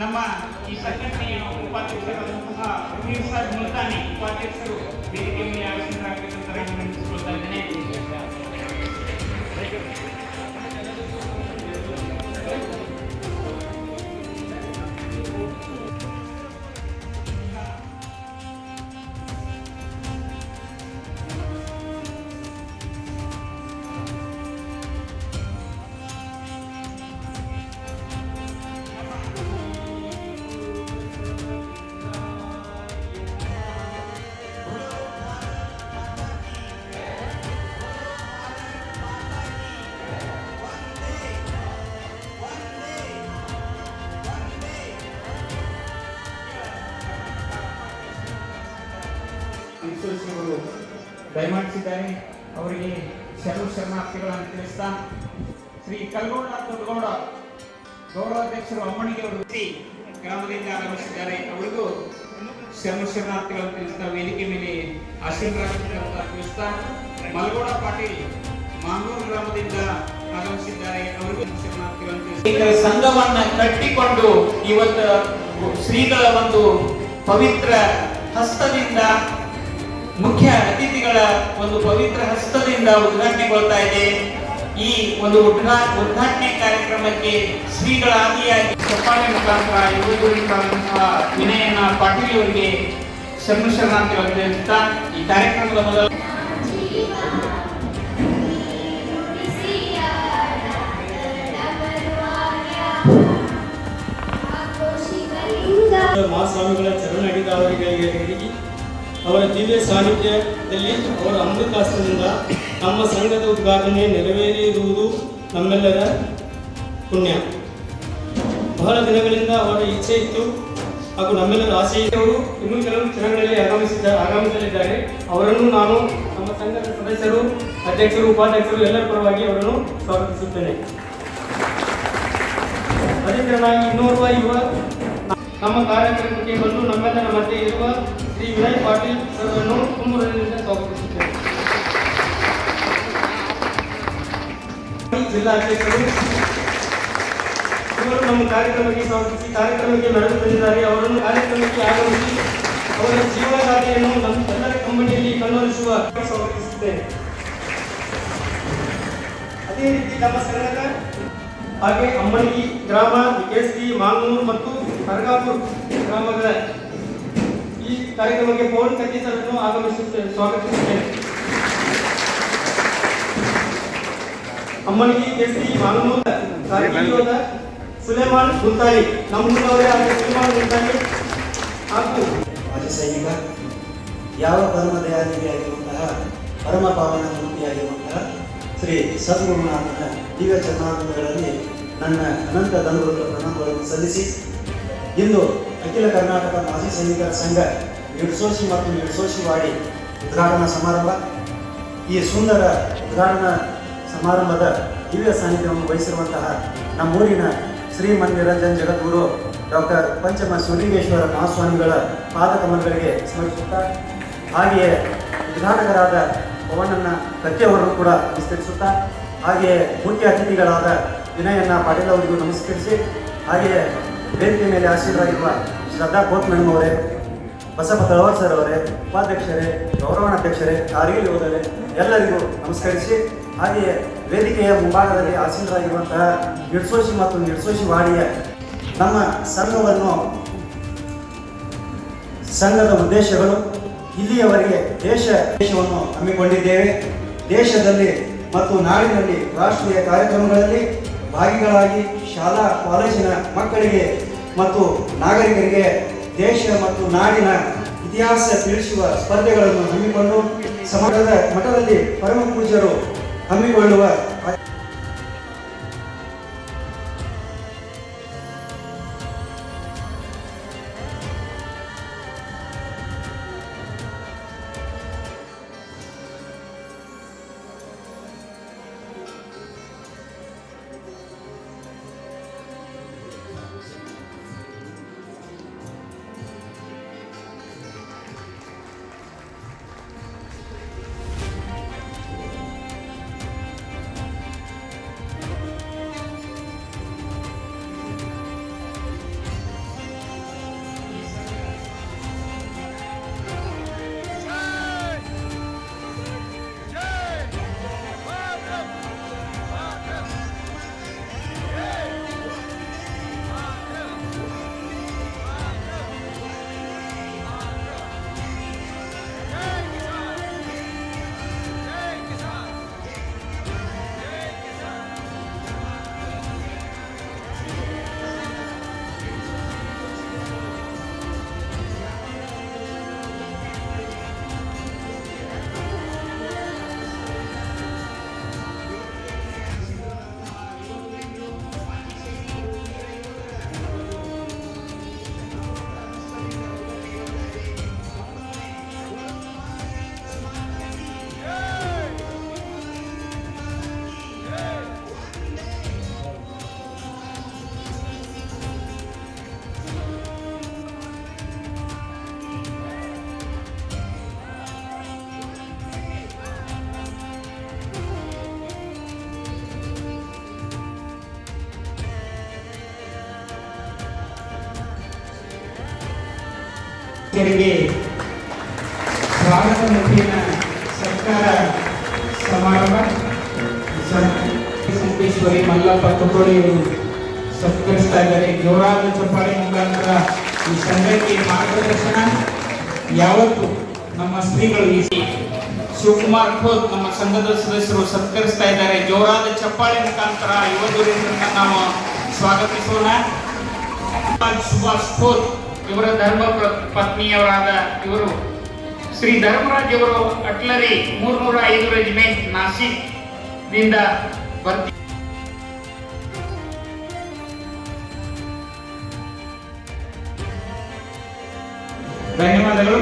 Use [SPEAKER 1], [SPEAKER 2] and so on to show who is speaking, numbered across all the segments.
[SPEAKER 1] ನಮ್ಮ ಈ ಸಂಘಟನೆಯ ಉಪಾಧ್ಯಕ್ಷರಾದಂತಹ ರವೀಂದ್ರ ಸರ್ ಮುಲ್ತಾನಿ ಉಪಾಧ್ಯಕ್ಷರು ವೇದಿಕೆ ಮೇಲೆ ವಿನಂತಿಸಿಕೊಳ್ತಾ ಇದ್ದೇನೆ. ದಯಮಾಡಿಸಿದ್ದಾರೆ ಅವರಿಗೆ ಶರಣು ಶರಣಾರ್ಥಿಗಳನ್ನು ತಿಳಿಸ್ತಾ, ಶ್ರೀ ಕಲ್ಗೌಡ ದೊಡ್ಡಗೌಡ ಗೌರವಾಧ್ಯಕ್ಷರು ಅಮ್ಮಣಿಗೆ ಅವರು ಗ್ರಾಮದಿಂದ ಆಗಮಿಸಿದ್ದಾರೆ. ಅವರಿಗೂ ಶರಣು ಶರಣಾರ್ಥಿಗಳನ್ನು ತಿಳಿಸ್ತಾ, ವೇದಿಕೆ ಮೇಲೆ ಆಶೀರ್ವಾದ ತಿಳಿಸ್ತಾ ಮಲ್ಗೌಡ ಪಾಟೀಲ್ ಮಾಂಗೂರು ಗ್ರಾಮದಿಂದ ಆಗಮಿಸಿದ್ದಾರೆ. ಅವರಿಗೂ ಶರಣಾರ್ಥಿಗಳನ್ನು ಸಂಘವನ್ನ ಕಟ್ಟಿಕೊಂಡು ಇವತ್ತು ಶ್ರೀಗಳ ಒಂದು ಪವಿತ್ರ ಹಸ್ತದಿಂದ ಮುಖ್ಯ ಅತಿಥಿಗಳ ಒಂದು ಪವಿತ್ರ ಹಸ್ತದಿಂದ ಉದ್ಘಾಟನೆಗೊಳ್ತಾ ಇದೆ. ಈ ಒಂದು ಉದ್ಘಾ, ಉದ್ಘಾಟನೆ ಕಾರ್ಯಕ್ರಮಕ್ಕೆ ಶ್ರೀಗಳ ಆದಿಯಾಗಿ ಚಪ್ಪಾಳೆ ಮುಖಾಂತರ ಯುವಕರಾದಂತಹ ವಿನಯನ ಪಾಟೀಲ್ ಅವರಿಗೆ ಶರಣಾರ್ಥಿಗಳನ್ನು ಈ ಕಾರ್ಯಕ್ರಮದ ಮೊದಲು
[SPEAKER 2] ಮಹಾಸ್ವಾಮಿಗಳ ಚರಣ ಅವರಿಗೆ ಅವರ ದಿವ್ಯ ಸಾನ್ನಿಧ್ಯದಲ್ಲಿ ಅವರ ಅಮೃತಾಸ್ತ್ರದಿಂದ ನಮ್ಮ ಸಂಘದ ಉದ್ಘಾಟನೆ ನೆರವೇರಿರುವುದು ನಮ್ಮೆಲ್ಲರ ಪುಣ್ಯ. ಬಹಳ ದಿನಗಳಿಂದ ಅವರ ಇಚ್ಛೆ ಇತ್ತು ಹಾಗೂ ನಮ್ಮೆಲ್ಲರ ಆಸೆ ಅವರು ಇನ್ನೂ ಕೆಲವು ಕ್ಷಣಗಳಲ್ಲಿ ಆಗಮಿಸಿದ ಆಗಮಿಸಲಿದ್ದಾರೆ. ಅವರನ್ನು ನಾನು ನಮ್ಮ ಸಂಘದ ಸದಸ್ಯರು, ಅಧ್ಯಕ್ಷರು, ಉಪಾಧ್ಯಕ್ಷರು ಎಲ್ಲರ ಪರವಾಗಿ ಅವರನ್ನು ಸ್ವಾಗತಿಸುತ್ತೇನೆ. ಅದೇ ತರನಾಗಿ ಇನ್ನೋರ್ವ ಯುವ ನಮ್ಮ ಕಾರ್ಯಕ್ರಮಕ್ಕೆ ಬಂದು ನಮ್ಮೆಲ್ಲರ ಮಧ್ಯೆ ಇರುವ ಶ್ರೀ ವಿನಯ್ ಪಾಟೀಲ್ ಅವರನ್ನು ತುಂಬುರದಿಂದ ಸ್ವಾಗತಿಸುತ್ತೇನೆ ಜಿಲ್ಲಾಧ್ಯಕ್ಷರು ಇವರು ನಮ್ಮ ಕಾರ್ಯಕ್ರಮಕ್ಕೆ ಸ್ವಾಗತಿಸಿ, ಕಾರ್ಯಕ್ರಮಕ್ಕೆ ನಡೆದು ಬಂದಿದ್ದಾರೆ ಅವರನ್ನು ಕಾರ್ಯಕ್ರಮಕ್ಕೆ ಆಗಮಿಸಿ, ಅವರ ಜೀವನಗಾಥೆಯನ್ನು ನಮ್ಮ ಎಲ್ಲರ ಕಂಪನಿಯಲ್ಲಿ ಕಣ್ಣೊಲಿಸುವ ಸ್ವಾಗತಿಸುತ್ತೇನೆ. ಅದೇ ರೀತಿ ನಮ್ಮ ಸಂಘದ ಹಾಗೆ ಅಮ್ಮನಗಿ ಗ್ರಾಮ ಕೆಎಸ್ಪಿ ಮಾಂಗೂರು ಮತ್ತು ಕರ್ಗಾಪುರ್ ಗ್ರಾಮಗಳ ಈ ಕಾರ್ಯಕ್ರಮಕ್ಕೆ ಸರ್ ಅನ್ನು ಆಗಮಿಸುತ್ತೇನೆ ಸ್ವಾಗತಿಸುತ್ತೇನೆ. ಅಮ್ಮನಿಗೆ ಕೆಎಸ್ಪಿ ಮಾಂಗೂರು ಕಾರ್ಯಕ್ರಮದ ಸುಲೇಮಾನ್ ಗುಲ್ತಾನಿ ನಮ್ಮೂರವರೇ ಆದ ಸುಲೇಮಾನ್ ಗುಲ್ತಾನಿ ಹಾಗೂ
[SPEAKER 3] ಮಾಜಿ ಸೈನಿಕ, ಯಾವ ಪರಮದಯಾನಿಯಾಗಿರುವಂತಹ ಪರಮ ಪಾವನ ಮೂರ್ತಿಯಾಗಿರುವಂತಹ ಶ್ರೀ ಸದ್ಗುರುನಾಥನ ದಿವ್ಯ ಚರಣಾನಂದಗಳಲ್ಲಿ ನನ್ನ ಅನಂತ ಧನುಗಳನ್ನು ಸಲ್ಲಿಸಿ ಇಂದು ಅಖಿಲ ಕರ್ನಾಟಕ ಮಾಜಿ ಸೈನಿಕರ ಸಂಘ ಇಡ್ಸೋಶಿ ಮತ್ತು ಇಡ್ಸೋಶಿ ವಾಡಿ ಉದ್ಘಾಟನಾ ಸಮಾರಂಭ. ಈ ಸುಂದರ ಉದ್ಘಾಟನಾ ಸಮಾರಂಭದ ದಿವ್ಯ ಸಾನ್ನಿಧ್ಯವನ್ನು ವಹಿಸಿರುವಂತಹ ನಮ್ಮೂರಿನ ಶ್ರೀಮನ್ ಮನ್ನಿರಂಜನ್ ಜಗದ್ಗುರು ಡಾಕ್ಟರ್ ಪಂಚಮ ಸುಲಿಂಗೇಶ್ವರ ಮಹಾಸ್ವಾಮಿಗಳ ಪಾದಕಮಲಗಳಿಗೆ ಸ್ಮರಿಸುತ್ತಾ ಹಾಗೆಯೇ ಉದ್ಘಾಟಕರಾದ ಪವನನ್ನ ಕತ್ತೆಯವರನ್ನು ಕೂಡ ವಿಸ್ತರಿಸುತ್ತಾ ಹಾಗೆಯೇ ಮುಖ್ಯ ಅತಿಥಿಗಳಾದ ವಿನಯನ್ನ ಪಾಟೀಲ್ ಅವರಿಗೂ ನಮಸ್ಕರಿಸಿ ಹಾಗೆಯೇ ವೇದಿಕೆ ಮೇಲೆ ಆಶೀರ್ವಾಗಿರುವ ಶ್ರದ್ಧಾ ಕೋತ್ ಅವರೇ ಬಸಪ್ಪ ತಳವಾರ್ ಸರ್ ಅವರೇ, ಉಪಾಧ್ಯಕ್ಷರೇ ಗೌರವಾಧ್ಯಕ್ಷರೇ ಕಾರ್ಗಿಲ್ ಯೋಧರೇ ಎಲ್ಲರಿಗೂ ನಮಸ್ಕರಿಸಿ, ಹಾಗೆಯೇ ವೇದಿಕೆಯ ಮುಂಭಾಗದಲ್ಲಿ ಆಸೀನರಾಗಿರುವಂತಹ ನಿಡ್ಸೋಶಿ ಮತ್ತು ನಿಡ್ಸೋಶಿ ವಾಡಿಯ ನಮ್ಮ ಸಂಘವನ್ನು, ಸಂಘದ ಉದ್ದೇಶಗಳು, ಇಲ್ಲಿಯವರೆಗೆ ದೇಶ, ದೇಶವನ್ನು ಹಮ್ಮಿಕೊಂಡಿದ್ದೇವೆ. ದೇಶದಲ್ಲಿ ಮತ್ತು ನಾಡಿನಲ್ಲಿ ರಾಷ್ಟ್ರೀಯ ಕಾರ್ಯಕ್ರಮಗಳಲ್ಲಿ ಭಾಗಿಗಳಾಗಿ ಶಾಲಾ, ಕಾಲೇಜಿನ ಮಕ್ಕಳಿಗೆ ಮತ್ತು ನಾಗರಿಕರಿಗೆ ದೇಶ ಮತ್ತು ನಾಡಿನ ಇತಿಹಾಸ ತಿಳಿಸುವ ಸ್ಪರ್ಧೆಗಳನ್ನು ಹಮ್ಮಿಕೊಂಡು ಸಮಾಜದ ಮಠದಲ್ಲಿ ಪರಮ ಪೂಜ್ಯರು ಹಮ್ಮಿಕೊಳ್ಳುವ
[SPEAKER 1] ತುಕೋಡಿ ಅವರು ಸತ್ಕರಿಸ್ತಾ ಇದ್ದಾರೆ. ಜೋರಾದ ಚಪ್ಪಾಳೆ ಮುಖಾಂತರ ಈ ಸಂಘಕ್ಕೆ ಮಾರ್ಗದರ್ಶನ. ಯಾವತ್ತು ನಮ್ಮ ಶ್ರೀಗಳು ಈ ಶಿವಕುಮಾರ್ ಖೋದ್ ನಮ್ಮ ಸಂಘದ ಸದಸ್ಯರು ಸತ್ಕರಿಸ್ತಾ ಇದ್ದಾರೆ. ಜೋರಾದ ಚಪ್ಪಾಳೆ ಮುಖಾಂತರ ಯುವಜನರನ್ನ ನಾವು ಸ್ವಾಗತಿಸೋಣ. ಸುಭಾಷ್ ಖೋದ್ ಇವರ ಧರ್ಮ ಪತ್ನಿಯವರಾದ ಇವರು. ಶ್ರೀ ಧರ್ಮರಾಜ್ ಅವರು ಅಟ್ಲರಿ ಮೂರ್ನೂರ ಐದು ರೆಜಿಮೆಂಟ್ ನಾಸಿಕ್ನಿಂದ ಬರ್ತಿ ధన్యవాదాలు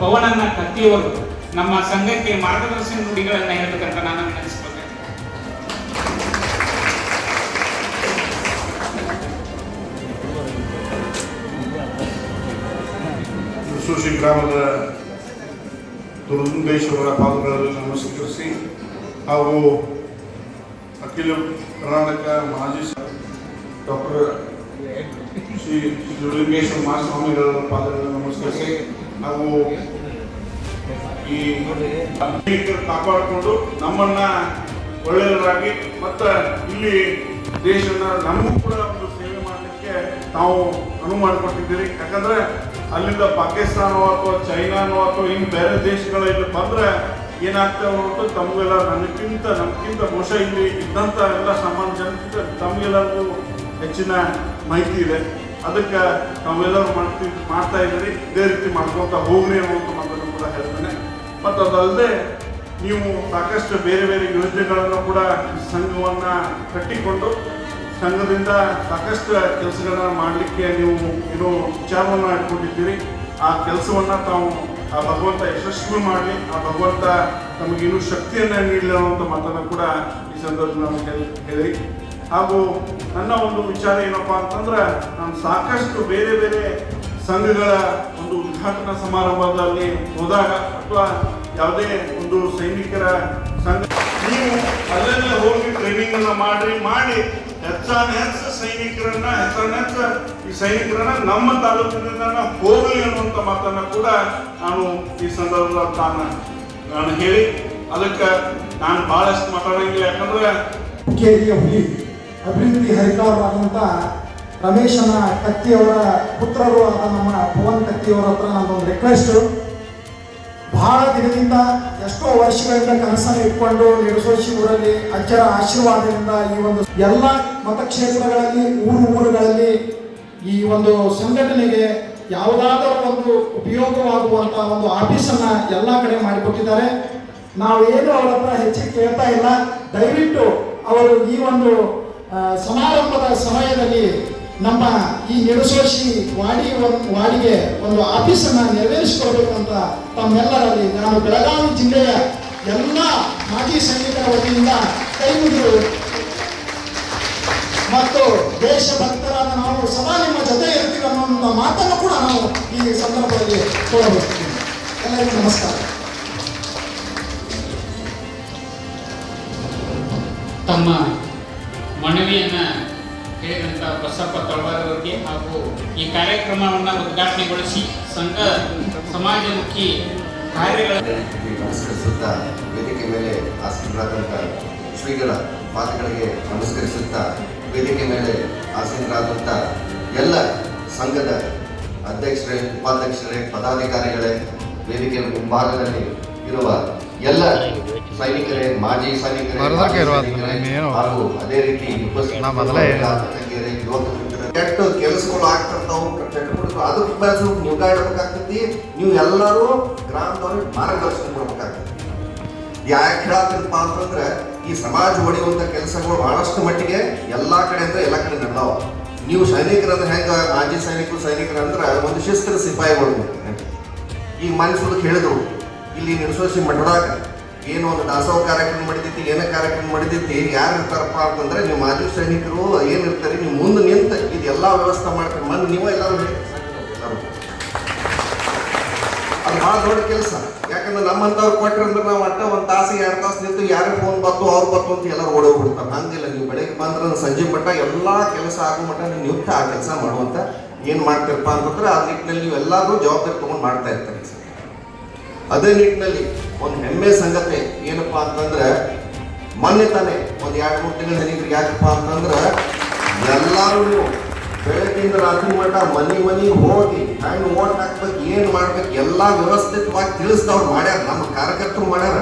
[SPEAKER 1] ಪವನನ್ನ ಕತ್ತಿಯವರು ನಮ್ಮ ಸಂಘಕ್ಕೆ ಮಾರ್ಗದರ್ಶನ ನುಡಿಗಳನ್ನ ಹೇಳಬೇಕಂತ ನಾನು ವಿನಂತಿಸ್ಕೊಳ್ತೇನೆ
[SPEAKER 4] ಸುಶಿ ಗ್ರಾಮದ ದುರ್ಗೇಶ್ವರ ಪಾದಗಳಲ್ಲಿ ನಮಸ್ಕರಿಸಿ ಹಾಗೂ ಅಖಿಲ ಕರ್ನಾಟಕ ಮಾಜಿ ಡಾಕ್ಟರ್ ಶ್ರೀ ದುರ್ಗೇಶ್ವರ ಮಹಾಸ್ವಾಮಿಗಳ ಪಾದಗಳನ್ನು ನಮಸ್ಕರಿಸಿ ಹಾಗೂ ಈ ಕಾಪಾಡಿಕೊಂಡು ನಮ್ಮನ್ನ ಒಳ್ಳೆಯದಾಗಿ ಮತ್ತು ಇಲ್ಲಿ ದೇಶದ ನಮಗೂ ಕೂಡ ಒಂದು ಸೇವೆ ಮಾಡಲಿಕ್ಕೆ ತಾವು ಅನುವು ಮಾಡಿಕೊಟ್ಟಿದ್ದೀರಿ ಯಾಕಂದ್ರೆ ಅಲ್ಲಿಂದ ಪಾಕಿಸ್ತಾನವೋ ಅಥವಾ ಚೈನಾನೋ ಅಥವಾ ಇನ್ನು ಬೇರೆ ದೇಶಗಳ ಇಲ್ಲಿ ಬಂದ್ರೆ ಏನಾಗ್ತವೆ ಅಂತ ತಮಗೆಲ್ಲ ನನಗಿಂತ ನಮಗಿಂತ ಬಹುಶಃ ಇಲ್ಲಿ ಇದ್ದಂಥ ಎಲ್ಲ ಸಾಮಾನ್ಯ ಜನಕ್ಕಿಂತ ತಮಗೆಲ್ಲರಿಗೂ ಹೆಚ್ಚಿನ ಮಾಹಿತಿ ಇದೆ. ಅದಕ್ಕೆ ನಾವೆಲ್ಲರೂ ಮಾಡ್ತೀವಿ ಮಾಡ್ತಾ ಇದ್ದೀರಿ. ಇದೇ ರೀತಿ ಮಾಡ್ಕೊತ ಹೋಗ್ರಿ ಅನ್ನುವಂಥ ಮಾತನ್ನು ಕೂಡ ಹೇಳ್ತೇನೆ. ಮತ್ತು ಅದಲ್ಲದೆ ನೀವು ಸಾಕಷ್ಟು ಬೇರೆ ಬೇರೆ ಯೋಜನೆಗಳನ್ನು ಕೂಡ ಸಂಘವನ್ನು ಕಟ್ಟಿಕೊಂಡು ಸಂಘದಿಂದ ಸಾಕಷ್ಟು ಕೆಲಸಗಳನ್ನ ಮಾಡಲಿಕ್ಕೆ ನೀವು ಏನೋ ವಿಚಾರವನ್ನು ಇಟ್ಕೊಂಡಿದ್ದೀರಿ. ಆ ಕೆಲಸವನ್ನು ತಾವು ಆ ಭಗವಂತ ಯಶಸ್ವಿ ಮಾಡಲಿ. ಆ ಭಗವಂತ ತಮಗಿನ್ನೂ ಶಕ್ತಿಯನ್ನು ನೀಡಲಿ ಅನ್ನುವಂಥ ಮಾತನ್ನು ಕೂಡ ಈ ಸಂದರ್ಭದಲ್ಲಿ ನಾವು ಹೇಳಿ. ಹಾಗೂ ನನ್ನ ಒಂದು ವಿಚಾರ ಏನಪ್ಪಾ ಅಂತಂದ್ರೆ ನಾನು ಸಾಕಷ್ಟು ಬೇರೆ ಬೇರೆ ಸಂಘಗಳ ಒಂದು ಉದ್ಘಾಟನಾ ಸಮಾರಂಭದಲ್ಲಿ ಹೋದಾಗ ಅಥವಾ ಯಾವುದೇ ಒಂದು ಸೈನಿಕರ ಸಂಘ ನೀವು ಅಲ್ಲೆಲ್ಲ ಹೋಗಿ ಟ್ರೈನಿಂಗ್ ಅನ್ನ ಮಾಡ್ರಿ, ಮಾಡಿ. ಹೆಚ್ಚಾನ ಹೆಚ್ಚು ಸೈನಿಕರನ್ನ, ಹೆಚ್ಚಾನ ಹೆಚ್ಚು ಈ ಸೈನಿಕರನ್ನ ನಮ್ಮ ತಾಲೂಕಿನಿಂದ ಹೋಗಲಿ ಅನ್ನುವಂಥ ಮಾತನ್ನ ಕೂಡ ನಾನು ಈ ಸಂದರ್ಭದಲ್ಲಿ ತಾನು ನಾನು ಹೇಳಿ. ಅದಕ್ಕೆ ನಾನು ಬಹಳಷ್ಟು ಮಾತಾಡಂಗಿಲ್ಲ. ಯಾಕಂದ್ರೆ
[SPEAKER 5] ಹುಲಿ. ಅಭಿವೃದ್ಧಿ ಹರಿಕಾರರಾದಂಥ ರಮೇಶನ ಕತ್ತಿಯವರ ಪುತ್ರರು ಆದ ನಮ್ಮ ಭುವನ್ ಕತ್ತಿಯವರ ಹತ್ರ ನನ್ನೊಂದು ರಿಕ್ವೆಸ್ಟ್ ಬಹಳ ದಿನದಿಂದ ಎಷ್ಟೋ ವರ್ಷಗಳಿಂದ ಕನಸನ್ನು ಇಟ್ಕೊಂಡು ನಿರ್ಸೋಶಿ ಊರಲ್ಲಿ ಅಜ್ಜರ ಆಶೀರ್ವಾದದಿಂದ ಈ ಒಂದು ಎಲ್ಲ ಮತಕ್ಷೇತ್ರಗಳಲ್ಲಿ, ಊರು ಊರುಗಳಲ್ಲಿ ಈ ಒಂದು ಸಂಘಟನೆಗೆ ಯಾವುದಾದರೂ ಒಂದು ಉಪಯೋಗವಾಗುವಂತ ಒಂದು ಆಫೀಸನ್ನ ಎಲ್ಲ ಕಡೆ ಮಾಡಿಕೊಟ್ಟಿದ್ದಾರೆ. ನಾವೇನು ಅವರ ಹತ್ರ ಹೆಚ್ಚಿಗೆ ಕೇಳ್ತಾ ಇಲ್ಲ. ದಯವಿಟ್ಟು ಅವರು ಈ ಒಂದು ಸಮಾರಂಭದ ಸಮಯದಲ್ಲಿ ನಮ್ಮ ಈ ನಿಡಸೋಶಿ ವಾಡಿ ವಾಡಿಗೆ ಒಂದು ಆಫೀಸನ್ನು ನೆರವೇರಿಸಿಕೊಳ್ಬೇಕು ಅಂತ ತಮ್ಮೆಲ್ಲರಲ್ಲಿ ನಾನು ಬೆಳಗಾವಿ ಜಿಲ್ಲೆಯ ಎಲ್ಲ ಮಾಜಿ ಸೈನಿಕರ ವತಿಯಿಂದ ಕೈ ಮುಗಿದು ಮತ್ತು ದೇಶಭಕ್ತರಾದ ನಾವು ಸದಾ ನಿಮ್ಮ ಜೊತೆ ಇರ್ತೀವಿ ಅನ್ನೋ ಮಾತನ್ನು ಕೂಡ ನಾವು ಈ ಸಂದರ್ಭದಲ್ಲಿ ತೋರಬರ್ತೀವಿ ಎಲ್ಲರಿಗೂ ನಮಸ್ಕಾರ.
[SPEAKER 1] ತಮ್ಮ ಮನವಿಯನ್ನ ಹೇಳಿದಂಥ ಬಸಪ್ಪ ತಳವಾರವರಿಗೆ ಹಾಗೂ ಈ ಕಾರ್ಯಕ್ರಮವನ್ನು ಉದ್ಘಾಟನೆಗೊಳಿಸಿ ಸಂಘ ಸಮಾಜಮುಖಿ ಕಾರ್ಯಗಳ
[SPEAKER 6] ನಮಸ್ಕರಿಸುತ್ತಾ ವೇದಿಕೆ ಮೇಲೆ ಆಸೀನರಾದಂಥ ಶ್ರೀಗಳ ಮಾತುಗಳಿಗೆ ನಮಸ್ಕರಿಸುತ್ತಾ ವೇದಿಕೆ ಮೇಲೆ ಆಸೀನರಾದಂಥ ಎಲ್ಲ ಸಂಘದ ಅಧ್ಯಕ್ಷರೇ, ಉಪಾಧ್ಯಕ್ಷರೇ, ಪದಾಧಿಕಾರಿಗಳೇ, ವೇದಿಕೆಯ ಮುಂಭಾಗದಲ್ಲಿ ಇರುವ ಎಲ್ಲ ಸೈನಿಕರೇ ಮಾಜಿ ಸೈನಿಕರೇ. ಹಾಗೂ ಅದೇ ರೀತಿ ಕೆಟ್ಟು ಕೆಲಸಗಳು ಆಗ್ತಿರ್ತಾವು ಚಟುವಟಿಕೆ ಅದ್ರ ಮೇಲೆ ನಿಗಾ ಇಡಬೇಕಾಗ್ತೈತಿ ನೀವು ಎಲ್ಲರೂ ಗ್ರಾಮದವ್ರಿಗೆ ಮಾರ್ಗದರ್ಶನ ಕೊಡ್ಬೇಕಾಗ್ತೈತಿ. ಯಾಕೆ ಹೇಳತ್ತಪ್ಪ ಅಂತಂದ್ರೆ ಈ ಸಮಾಜ ಒಡೆಯುವಂತ ಕೆಲಸಗಳು ಬಹಳಷ್ಟು ಮಟ್ಟಿಗೆ ಎಲ್ಲಾ ಅಂದ್ರೆ ಎಲ್ಲ ಕಡೆ ನಡೆದಾವ. ನೀವು ಸೈನಿಕರಂದ್ರೆ ಹೆಂಗೆ ಮಾಜಿ ಸೈನಿಕರು ಸೈನಿಕರಂದ್ರೆ ಒಂದು ಶಿಸ್ತರ ಸಿಪಾಯಿಗಳು ಈಗ ಮನಸ್ಸು ಹೇಳಿದ್ರು ಇಲ್ಲಿ ನಿರ್ಸೋಸಿ ಮಠದಾಗ ಏನು ಒಂದು ದಾಸೋಹ ಕಾರ್ಯಕ್ರಮ ಮಾಡಿದೈತಿ, ಏನೋ ಕಾರ್ಯಕ್ರಮ ಮಾಡಿದೈತಿ ಯಾರು ಇರ್ತಾರಪ್ಪ ಅಂತಂದ್ರೆ ನೀವು ಮಾಜಿ ಸೈನಿಕರು ಏನಿರ್ತಾರೆ ನೀವು ಮುಂದೆ ನಿಂತ ಇದೆಲ್ಲ ವ್ಯವಸ್ಥೆ ಮಾಡ್ತಾರೆ ಮಂದಿ ನೀವು ಎಲ್ಲರೂ ಅದು ಭಾಳ ದೊಡ್ಡ ಕೆಲಸ. ಯಾಕಂದ್ರೆ ನಮ್ಮಂಥವ್ರು ಕೊಟ್ಟರೆ ನಾವು ಅಟ್ಟ ಒಂದು ತಾಸು ಎರಡು ತಾಸು ನಿಂತು ಯಾರು ಫೋನ್ ಬತ್ತು ಅವ್ರು ಬತ್ತು ಅಂತ ಎಲ್ಲರೂ ಓಡೋಗ್ಬಿಡ್ತಾರೆ ಹಂಗಿಲ್ಲ, ನೀವು ಬೆಳಗ್ಗೆ ಬಂದ್ರೆ ಸಂಜೆ ಮಟ್ಟ ಎಲ್ಲ ಕೆಲಸ ಆಗೋ ಮಟ್ಟ ನೀವು ನಿಯುಕ್ತ ಆ ಕೆಲಸ ಮಾಡುವಂತ ಏನು ಮಾಡ್ತೀರಪ್ಪ ಅಂತಂದ್ರೆ ಆ ನಿಟ್ಟಿನಲ್ಲಿ ನೀವು ಎಲ್ಲರೂ ಜವಾಬ್ದಾರಿ ತೊಗೊಂಡು ಮಾಡ್ತಾ ಇರ್ತಾರೆ. ಅದೇ ನಿಟ್ಟಿನಲ್ಲಿ ಒಂದು ಹೆಮ್ಮೆ ಸಂಗತಿ ಏನಪ್ಪ ಅಂತಂದ್ರೆ, ಮೊನ್ನೆ ತಾನೆ ಒಂದು ಎರಡು ಮೂರು ತಿಂಗಳ ಸೈನಿಕರಿಗೆ ಯಾಕಪ್ಪ ಅಂತಂದ್ರೆ, ಎಲ್ಲರೂ ನೀವು ರಾತ್ರಿ ಮಟ್ಟ ಮನಿ ಮನಿ ಹೋಗಿ ಹೆಂಗ್ ಓಟ್ ಹಾಕ್ಬೇಕು, ಏನು ಮಾಡ್ಬೇಕು, ಎಲ್ಲಾ ವ್ಯವಸ್ಥಿತವಾಗಿ ತಿಳಿಸ್ದವ್ರು ಮಾಡ್ಯಾರ, ನಮ್ಮ ಕಾರ್ಯಕರ್ತರು ಮಾಡ್ಯಾರ.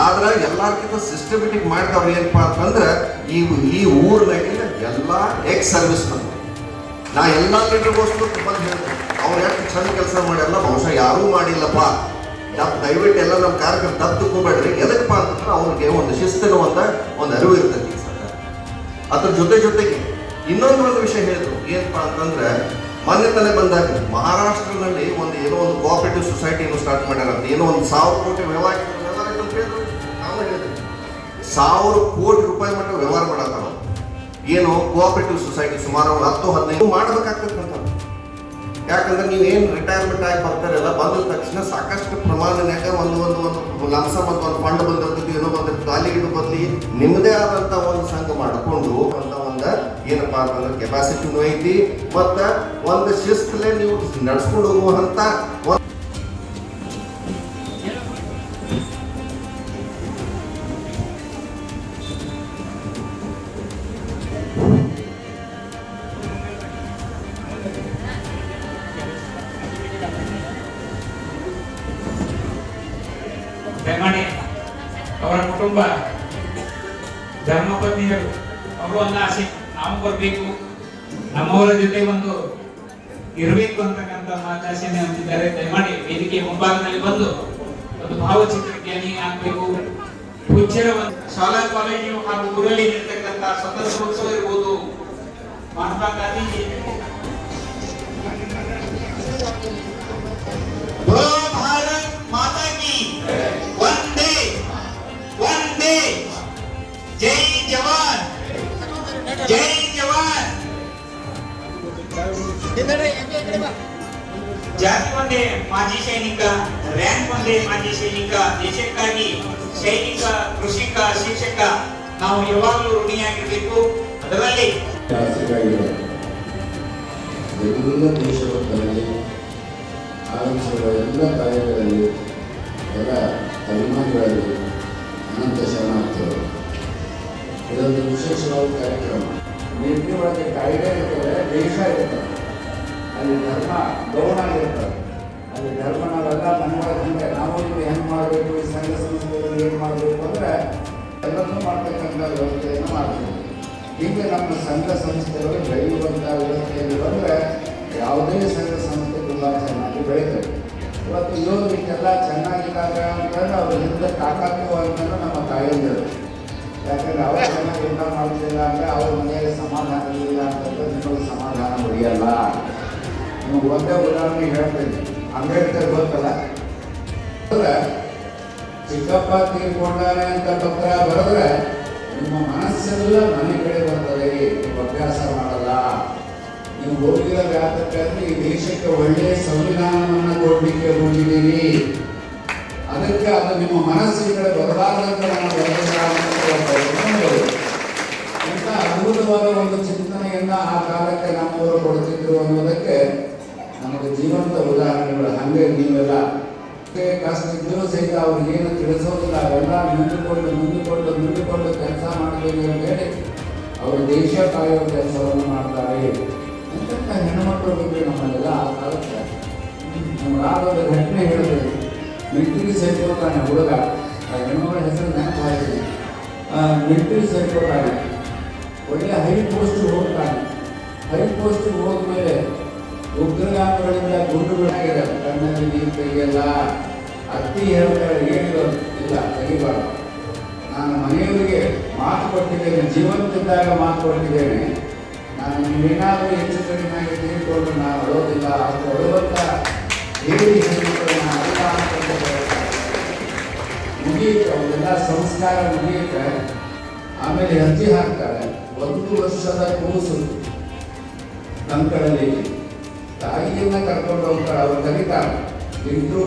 [SPEAKER 6] ಆದ್ರೆ ಎಲ್ಲಾರ್ಕಿಂತ ಸಿಸ್ಟಮೆಟಿಕ್ ಮಾಡಿದವ್ರು ಏನಪ್ಪ ಅಂತಂದ್ರೆ, ಈ ಈ ಊರ್ನಾಗಿನ ಎಲ್ಲಾ ಎಕ್ಸ್ ಸರ್ವಿಸ್ ನಾ ಎಲ್ಲಾ ಲೀಡರ್ಗೋಸ್ಕರ ಬಂದು ಹೇಳ್ತೇನೆ. ಅವ್ರು ಎಷ್ಟು ಚಂದ ಕೆಲಸ ಮಾಡ್ಯಾರಲ್ಲ, ಬಹುಶಃ ಯಾರೂ ಮಾಡಿಲ್ಲಪ್ಪ. ದಯವಿಟ್ಟು ಎಲ್ಲ ನಮ್ಮ ಕಾರ್ಯಕ್ರಮ ತಪ್ಪು ತಿಳ್ಕೊಬೇಡ್ರಿ ಎದಕ್ಕಪ್ಪ ಅಂತಂದ್ರೆ ಅವ್ರಿಗೆ ಒಂದು ಶಿಸ್ತು ಅಂತ ಒಂದು ಅರಿವು ಇರ್ತೈತಿ ಸರ್ ಅದ್ರ ಜೊತೆ ಜೊತೆಗೆ ಇನ್ನೊಂದು ಒಂದು ವಿಷಯ ಹೇಳಿದ್ರು. ಏನಪ್ಪಾ ಅಂತಂದ್ರೆ, ಮೊನ್ನೆ ತಲೆ ಬಂದಾಗ ಮಹಾರಾಷ್ಟ್ರದಲ್ಲಿ ಒಂದು ಏನೋ ಒಂದು ಕೋಆಪರೇಟಿವ್ ಸೊಸೈಟಿಯನ್ನು ಸ್ಟಾರ್ಟ್ ಮಾಡ್ಯಾರ ಅಂತ. ಏನೋ ಒಂದು ಸಾವಿರ ಕೋಟಿ ವ್ಯವಹಾರ ಸಾವಿರ ಕೋಟಿ ರೂಪಾಯಿ ಮಟ್ಟ ವ್ಯವಹಾರ ಮಾಡತ್ತಾರ ಏನೋ ಕೋಆಪರೇಟಿವ್ ಸೊಸೈಟಿ ಸುಮಾರು ಹತ್ತು, ಹದಿನೈದು ಮಾಡ್ಬೇಕಾಗ್ತದೆ ಅಂತ. ಯಾಕಂದ್ರೆ ನೀವು ಏನು ರಿಟೈರ್ಮೆಂಟ್ ಆಗಿ ಬರ್ತಾರಲ್ಲ, ಬಂದ ತಕ್ಷಣ ಸಾಕಷ್ಟು ಪ್ರಮಾಣನ್ಯಾಗ ಒಂದು ಒಂದು ಒಂದು ಲಂಸ ಮತ್ತು ಒಂದು ಫಂಡ್ ಬಂದಿರ್ತೈತಿ ಏನೋ ಬಂದಿರ್ತದೆ ಅಲ್ಲಿ ಇಡು ಬದಲಿ ನಿಮ್ಮದೇ ಆದಂತ ಒಂದು ಸಂಘ ಮಾಡಿಕೊಂಡು ಅಂತ ಒಂದು ಏನಪ್ಪಾ ಅಂತಂದ್ರೆ ಕೆಪಾಸಿಟಿನೂ ಐತಿ, ಮತ್ತು ಒಂದು ಶಿಸ್ತಲ್ಲೇ ನೀವು ನಡ್ಸ್ಕೊಂಡು ಹೋಗುವಂತ ಒಂದು
[SPEAKER 1] ಕುಟುಂಬ. ಧರ್ಮಪತ್ನಿಯರು ಅವರು ಒಂದು ಆಸೆ, ನಾವು ಬರಬೇಕು. ನಮ್ಮವರ ಜೊತೆ ಒಂದು ಇರಬೇಕು ಅಂತಕ್ಕಂಥ ಮಾತಾಸೆನೆ ಅಂತಿದ್ದಾರೆ. ದಯಮಾಡಿ ವೇದಿಕೆ ಮುಂಭಾಗದಲ್ಲಿ ಬಂದು ಒಂದು ಭಾವಚಿತ್ರಕ್ಕೆ ಅನಿ ಆಗಬೇಕು ಹುಚ್ಚರ ಶಾಲಾ ಕಾಲೇಜು ಹಾಗೂ ಊರಲ್ಲಿ ಇರತಕ್ಕಂಥ ಸ್ವತಂತ್ರೋತ್ಸವ ಇರ್ಬೋದು. ಮಹಾತ್ಮ ಗಾಂಧೀಜಿ. ಭಾರತ್ ಮಾತಾ ಕಿ. ಯುವತೆ ಜೈ ಜವಾನ್. ಜೈ ಜವಾನ್. ಜಾತಿ ಒಂದೇ, ಮಾಜಿ ಸೈನಿಕ, ರ್ಯಾಂಕ್ ಒಂದೇ, ಮಾಜಿ ಸೈನಿಕ, ದೇಶಕ್ಕಾಗಿ ಸೈನಿಕ, ಕೃಷಿಕ, ಶಿಕ್ಷಕ. ನಾವು ಯಾವಾಗಲೂ ಋಣಿಯಾಗಿರಬೇಕು. ಅದರಲ್ಲಿ
[SPEAKER 7] ಎಲ್ಲ ದೇಶದಲ್ಲಿ ಆರಂಭಿಸಿರುವ ಎಲ್ಲ ಕಾರ್ಯಗಳಲ್ಲಿ ಎಲ್ಲ ಅಭಿಮಾನಿಗಳಲ್ಲಿ ಅನಂತ ಶರಣಾರ್ಥಿಗಳು ಇದೊಂದು ವಿಶೇಷವಾದ ಕಾರ್ಯಕ್ರಮ. ನೀತಿ ಒಳಗೆ ಕಾಯ್ದೆ ಇರ್ತದೆ ದೇಶ ಇರ್ತದೆ. ಅಲ್ಲಿ ಧರ್ಮ ಗೌಣ ಇರ್ತದೆ ಅಲ್ಲಿ ಧರ್ಮ ನಾವೆಲ್ಲ ಮನೆಯೊಳಗೆ ಹಂಗೆ ನಾವು ಇಲ್ಲಿ ಹೆಂಗೆ ಮಾಡಬೇಕು? ಈ ಸಂಘ ಸಂಸ್ಥೆಗಳಲ್ಲಿ ಏನು ಮಾಡಬೇಕು ಅಂದರೆ ಎಲ್ಲರೂ ಮಾಡ್ತಕ್ಕಂಥ ವ್ಯವಸ್ಥೆಯನ್ನು ಮಾಡ್ತೀವಿ ಹೀಗೆ ನಮ್ಮ ಸಂಘ ಸಂಸ್ಥೆಗಳು ಬೆಳೆಯುವಂಥ ವ್ಯವಸ್ಥೆಯಲ್ಲಿ ಬಂದರೆ ಯಾವುದೇ ಸಂಘ ಸಂಸ್ಥೆ ತುಂಬ ಚೆನ್ನಾಗಿ ಬೆಳೀತವೆ ಇವತ್ತು ಇವರು ಇದೆಲ್ಲ ಚೆನ್ನಾಗಿದ್ದಾಗ ಅಂತಂದ್ರೆ ಅವ್ರ ಹಿಂದೆ ತಾಕತ್ತು ನಮ್ಮ ಯಾಕಂದ್ರೆ ಅವ್ರ ಚೆನ್ನಾಗಿ ಊಟ ಮಾಡ್ತಿಲ್ಲ ಅಂದರೆ ಅವ್ರ ಮನೆಯಲ್ಲಿ ಸಮಾಧಾನ ಇಲ್ಲ ಅಂತಂದ್ರೆ ನಿಮಗೆ ಸಮಾಧಾನ ಉಳಿಯಲ್ಲ. ನಿಮಗೆ ಒಂದೇ ಉದಾಹರಣೆ ಹೇಳ್ತೀನಿ. ಅಂಬೇಡ್ಕರ್ ಗೊತ್ತಲ್ಲ? ಚಿಕ್ಕಪ್ಪ ತೀರ್ಕೊಂಡಾನೆ ಅಂತ ಪತ್ರ ಬರೆದ್ರೆ ನಿಮ್ಮ ಮನಸ್ಸೆಲ್ಲ ಮನೆ ಕಡೆ ಬರ್ತದೆ, ನೀವು ಅಭ್ಯಾಸ ಮಾಡಲ್ಲ. ನೀವು ಹೋಗಿರೋ ವ್ಯಾಪಕದಲ್ಲಿ ಈ ದೇಶಕ್ಕೆ ಒಳ್ಳೆಯ ಸಂವಿಧಾನವನ್ನು ಕೊಡಲಿಕ್ಕೆ ಹೋಗಿದ್ದೀರಿ ಅದಕ್ಕೆ ಅದು ನಿಮ್ಮ ಮನಸ್ಸಿನ ಕಡೆ ಬರಬಾರ್ದಂತ ನಾನು. ಇಂಥ ಅದ್ಭುತವಾದ ಒಂದು ಚಿಂತನೆಯನ್ನ ಆ ಕಾಲಕ್ಕೆ ನಮ್ಮವರು ಕೊಡ್ತಿದ್ರು ಅನ್ನೋದಕ್ಕೆ ನಮಗೆ ಜೀವಂತ ಉದಾಹರಣೆಗಳು. ಹಂಗೆ ನೀವೆಲ್ಲ ಎಷ್ಟೇ ಕಷ್ಟ ಇದ್ರೂ ಸಹಿತ ಅವ್ರಿಗೆ ಏನು ತಿಳಿಸೋದಿಲ್ಲ. ಅವೆಲ್ಲ ಮುಂದುಕೊಂಡು ಮುಂದುಕೊಂಡು ಮುಂದುಕೊಂಡು ಕೆಲಸ ಮಾಡಬೇಕು ಅಂತ ಹೇಳಿ ಅವರು ದೇಶ ಕಾಯುವ ಕೆಲಸವನ್ನು ಮಾಡ್ತಾರೆ. ಅಂತ ಹೆಣ್ಮಕ್ಳು ಬಗ್ಗೆ ನಮ್ಮಲ್ಲೆಲ್ಲ ಆ ಕಾಲಕ್ಕೆ ನಮ್ಗೆ ಆದ ಒಂದು ಘಟನೆ ಹೇಳಿದೆ ಮಿಲಿಟರಿ ಸೇರ್ಕೊಳ್ತಾನೆ ಹುಡುಗ. ಹೆಣ್ಮಗಳ ಹೆಸರು ನೆನಪಾಗಿದೆ ಮಿಲಿಟರಿ ಸೇರ್ಕೊಳ್ತಾನೆ ಒಳ್ಳೆ ಹೈ ಪೋಸ್ಟ್ ಹೋಗ್ತಾನೆ. ಹೈ ಪೋಸ್ಟ್ ಹೋದ್ಮೇಲೆ ಉಗ್ರಗಾಮಿಗಳಿಂದ ಗುಂಡು ಬಿಡಾಗಿದೆ ಕಣ್ಣಲ್ಲಿ ನೀರು ತೆಗಿಯಲ್ಲ. ಅತ್ತಿ ಹೇಳ್ತಾರೆ ಏನು ಇಲ್ಲ, ತೆಗಿಬಾರ್ದು. ನಾನು ಮನೆಯವರಿಗೆ ಮಾತು ಕೊಟ್ಟಿದ್ದೇನೆ, ಜೀವಂತಿದ್ದಾಗ ಮಾತು ಕೊಟ್ಟಿದ್ದೇನೆ. ನಾನು ನೀವೇನಾದರೂ ಹೆಚ್ಚು ಕಡಿಮೆ ಆಗಿ ತೀರ್ಕೊಂಡು ನಾನು ಅಳೋದಿಲ್ಲ ಅದು ಅಳುವಂತ ಹೇಳಿ ಮುಗಿಯುತ್ತೆ ಅವನ್ನೆಲ್ಲ ಸಂಸ್ಕಾರ ಮುಗಿಯುತ್ತೆ, ಆಮೇಲೆ ಅರ್ಜಿ ಹಾಕ್ತಾರೆ. ಒಂದು ವರ್ಷದ ಕೂಸು ಕಂಕಳಲ್ಲಿ ತಾಯಿಯನ್ನ ಕರ್ಕೊಂಡು ಹೋಗ್ತಾರೆ, ಅವ್ರು ಕರೀತಾರೆ ಇಂಟ್ರೂ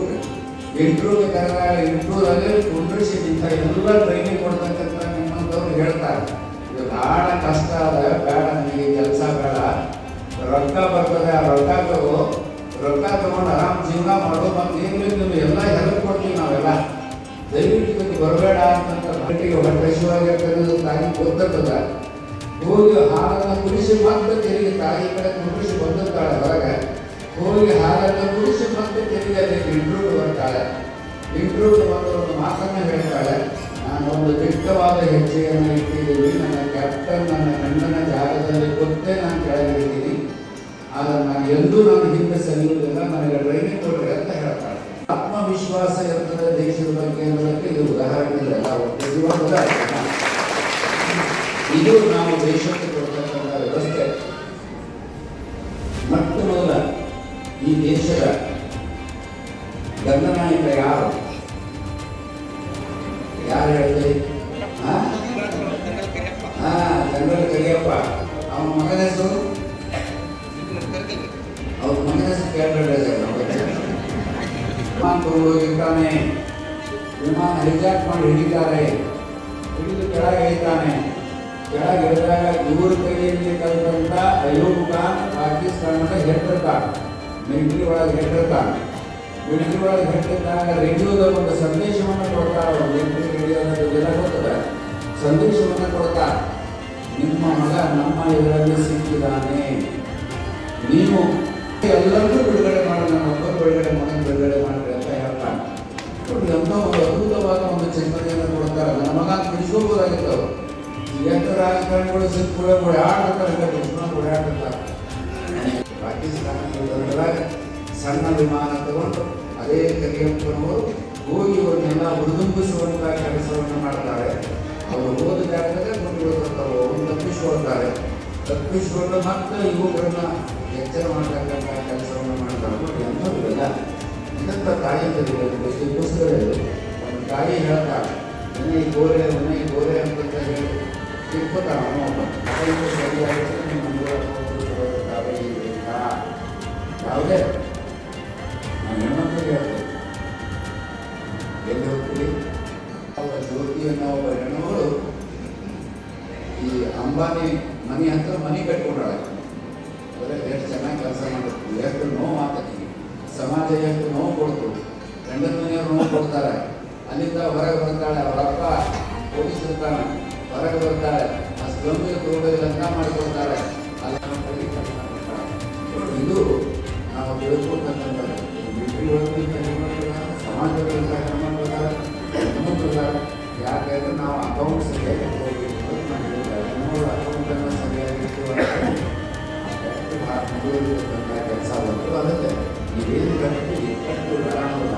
[SPEAKER 7] ಇಂಟ್ರೂಗೆ ಕರೆದಾಗ ಇಂಟ್ರೂದಲ್ಲಿ ಕುಂಡ್ರಿಸಿ ಇಂಥ ಎಲ್ಲ ಟ್ರೈನಿಂಗ್ ಕೊಡ್ತಕ್ಕಂಥ ನಿಮ್ಮಂಥವ್ರು ಹೇಳ್ತಾರೆ. ಇದು ಭಾಳ ಕಷ್ಟ ಅದ, ಬೇಡ, ನನಗೆ ಕೆಲಸ ಬೇಡ. ರೊಕ್ಕ ಬರ್ತದೆ, ಆ ರೊಕ್ಕ ತಗೋ. ರೊಕ್ಕ ತಗೊಂಡು ಆರಾಮ್ ಜೀವನ ಮಾಡೋ ಮತ್ತೆ ಏನು ನಿಮ್ಗೆ? ಎಲ್ಲ ಹೆಲ್ಪ್ ಕೊಡ್ತೀವಿ ನಾವೆಲ್ಲ. ದಯವಿಟ್ಟು ಬರಬೇಡ ಅಂತ ಹೊಟ್ಟೆ ಶಿವಾಗಿರ್ತದೆ ತಾಯಿ ಗೊತ್ತಿರ್ತದ ಹೋಗಿ ಹಾಲನ್ನು ಕುಡಿಸಿ ಮತ್ತೆ ತೆರಿಗೆ ತಾಯಿ ಕಡೆ ಕುಡಿಸಿ ಬಂದಿರ್ತಾಳೆ ಹೊರಗೆ. ಹೋಗಿ ಹಾಲನ್ನು ಕುಡಿಸಿ ಮತ್ತೆ ತೆರಿಗೆ ಅಲ್ಲಿ ಇಂಟ್ರೂವ್ ಬರ್ತಾಳೆ ಇಂಟ್ರೂವ್ ಬಂದು ಒಂದು ಮಾತನ್ನ ಹೇಳ್ತಾಳೆ. ನಾನು ಒಂದು ದಿಟ್ಟವಾದ ಹೆಜ್ಜೆಯನ್ನು ಇಟ್ಟಿದ್ದೀನಿ. ನನ್ನ ಕ್ಯಾಪ್ಟನ್ ನನ್ನ ಗಂಡನ ಜಾಗದಲ್ಲಿ ಗೊತ್ತೇ ನಾನು ಕೆಳಗಿದ್ದೀನಿ ಆದರೆ ನಾನು ಎಂದೂ ನಾನು ಹಿಂದೆ ಸಲ್ಲುವುದಿಲ್ಲ ನನಗೆ ಟ್ರೈನಿಂಗ್ ಹೇಳ್ತಾಳೆ ಆತ್ಮವಿಶ್ವಾಸ ಇರ್ತದೆ ದೇಶದ ಬಗ್ಗೆ ಅನ್ನೋದಕ್ಕೆ ಇದು ಉದಾಹರಣೆ ಇಲ್ಲ. ಇದು ನಾವು ದೇಶಕ್ಕೆ ಕೊಡ್ತಕ್ಕಂಥ ವ್ಯವಸ್ಥೆ. ಮೊಟ್ಟ ಮೊದಲ, ಈ ದೇಶದ ದಂಡನಾಯಕ ಯಾರು? ಯಾರು ಹೇಳಿ ಹಾ ಜನರಲ್ ಕರಿಯಪ್ಪ. ಅವನ ಮಗನ ಹೆಸರು? ವಿಮಾನ ಹೋಗಿರ್ತಾನೆ ವಿಮಾನ ಹೈಜಾಕ್ ಮಾಡಿ ಹಿಡಿತಾರೆ. ಹಿಡಿದು ಕೆಳಗೆ ಇಳಿತಾನೆ ಕೆಳಗೆ ಇಳಿದಾಗ ಇವ್ರ ಕೈಯಲ್ಲಿ ಕಲಿತಂತ ಅಯೂಬ್ ಖಾನ್ ಪಾಕಿಸ್ತಾನದ ಖಾನ್ ಮಿಲಿಟರಿ ಒಳಗೆ ಖಾನ್ ಮಿಲಿಟರಿ ಒಳಗೆ ಹೆಟ್ಟಿದ್ದಾಗ ರೇಡಿಯೋದ ಒಂದು ಸಂದೇಶವನ್ನು ಕೊಡ್ತಾರೆ ಅವ್ರು ಮಿಲಿಟರಿ ಜನ ಗೊತ್ತದೆ. ಸಂದೇಶವನ್ನು ಕೊಡ್ತಾರೆ ನಿಮ್ಮ ಮಗ ನಮ್ಮ ಇದರಲ್ಲಿ ಸಿಕ್ಕಿದ್ದಾನೆ. ನೀವು ಎಲ್ಲರಿಗೂ ಬಿಡುಗಡೆ ಮಾಡಿ. ಮಕ್ಕಳು ಒಬ್ಬರು ಬಿಡುಗಡೆ ಮಾಡಿ ಬಿಡುಗಡೆ ನೋಡಿ ಎಂಥ ಒಂದು ಅದ್ಭುತವಾದ ಒಂದು ಚಿಂತನೆಯನ್ನು ಕೊಡ್ತಾರೆ. ನನ್ನ ಮಗ ಬಿಡಿಸ್ಕೋಬೋದಾಗಿತ್ತು ಎಷ್ಟು ರಾಜಕಾರಣಿಗಳು ಸಿಕ್ಕ ಕೂಡ ಓಡಾಡ್ತಾರೆ ಬಿಡಿಸ್ಕೊಂಡು ಓಡಾಡ್ತಾರೆ ಪಾಕಿಸ್ತಾನದಾಗ ಸಣ್ಣ ವಿಮಾನ ತಗೊಂಡು ಅದೇ ಕರಿಯಪ್ಪನವರು ಹೋಗಿ ಇವರನ್ನೆಲ್ಲ ಹುರಿದುಂಬಿಸುವಂತ ಕೆಲಸವನ್ನು ಮಾಡ್ತಾರೆ. ಅವರು ಹೋದ ಜಾಗದಾಗ ಮುಂದುವರೆದಿರ್ತಾರೆ ಅವರು ತಪ್ಪಿಸ್ಕೊಳ್ತಾರೆ. ತಪ್ಪಿಸಿಕೊಂಡು ಮತ್ತೆ ಯುವಕರನ್ನ ಎಚ್ಚರ ಮಾಡ್ತಕ್ಕಂಥ ಕೆಲಸವನ್ನು ಮಾಡ್ತಾರೆ. ನೋಡಿ ಎಂಥದ್ದಿಲ್ಲ ಇಂಥ ತಾಯಿ ಕಲಿಯಲು ಪುಸ್ತಕಗಳು ಒಂದು ತಾಯಿ ಹೇಳ್ತಾಳೆ ಮನೆ ಗೋರೆ ಮನೆ ಗೋರೆ ಅಂತ ಹೇಳಿ ಅವನು ಅದನ್ನು ಸರಿಯಾಗಿ ನಿಮ್ಮ? ಯಾವುದೇ. ನಾನು ಹೇಳ್ತೇನೆ. ಎಲ್ಲಿ ಹೋಗ್ತೀವಿ ಅವರ ಜ್ಯೋತಿ ಅನ್ನೋ ಒಬ್ಬ ಹೆಣ್ಣುಗಳು ಈ ಅಂಬಾನಿ ಮನೆ ಹತ್ರ ಮನೆ ಕಟ್ಕೊಂಡಾಳೆ. ಅಂದರೆ ಎಷ್ಟು ಚೆನ್ನಾಗಿ ಕೆಲಸ ಮಾಡುತ್ತೆ. ಎಷ್ಟು ನೋವು ಸಮಾಜಕ್ಕೆ ನೋವು ಕೊಡ್ತು. ಗಂಡನ ಮನೆಯವರು ನೋವು ಕೊಡ್ತಾರೆ. ಅಲ್ಲಿಂದ ಹೊರಗೆ ಬರ್ತಾಳೆ. ಅವರಪ್ಪ ಇರ್ತಾನೆ ಹೊರಗೆ ಬರ್ತಾಳೆ. ಅಷ್ಟು ಗಂಭೀರ ತೋಡು ಲಗ್ನ ಮಾಡಿಕೊಡ್ತಾಳೆ. ಅಲ್ಲ ಇದು ನಾವು ತಿಳ್ಕೊಳ್ತಕ್ಕಂಥದ್ದು ಸಮಾಜದಲ್ಲಿ ಪ್ರಕಾರ ಯಾಕಂದ್ರೆ ನಾವು ಅಕೌಂಟ್ ಸರಿಯಾಗಿ ಮೂರು ಅಕೌಂಟನ್ನು ಸರಿಯಾಗಿ ಕೆಲಸ ಬಂತು ಅದಕ್ಕೆ இது கட்டு எட்டு வராமல்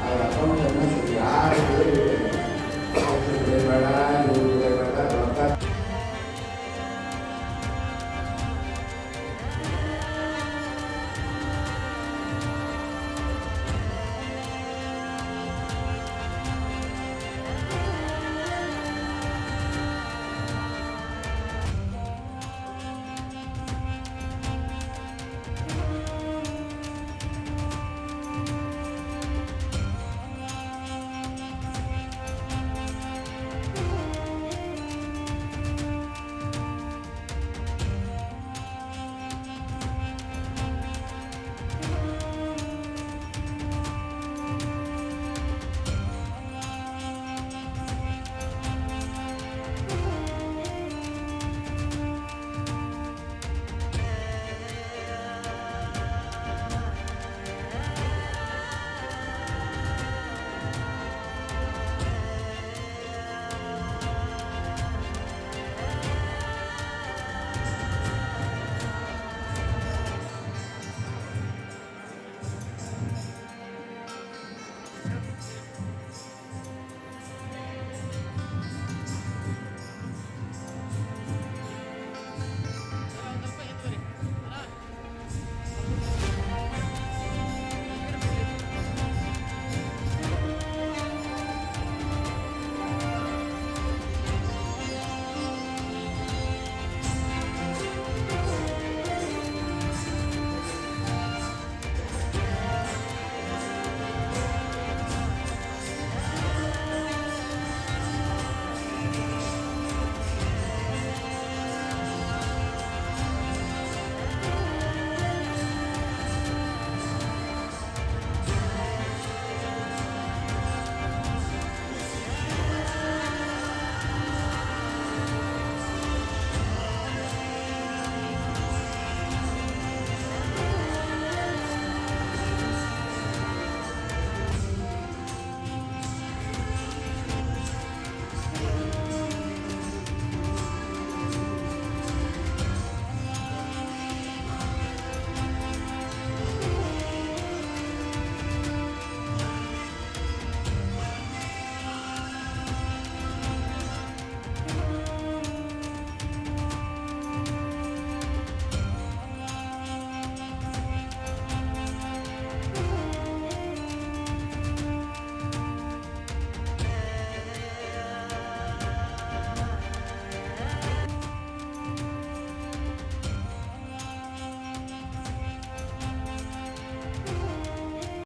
[SPEAKER 7] அவர் அக்கௌண்ட் என்ன சரி யாருக்கு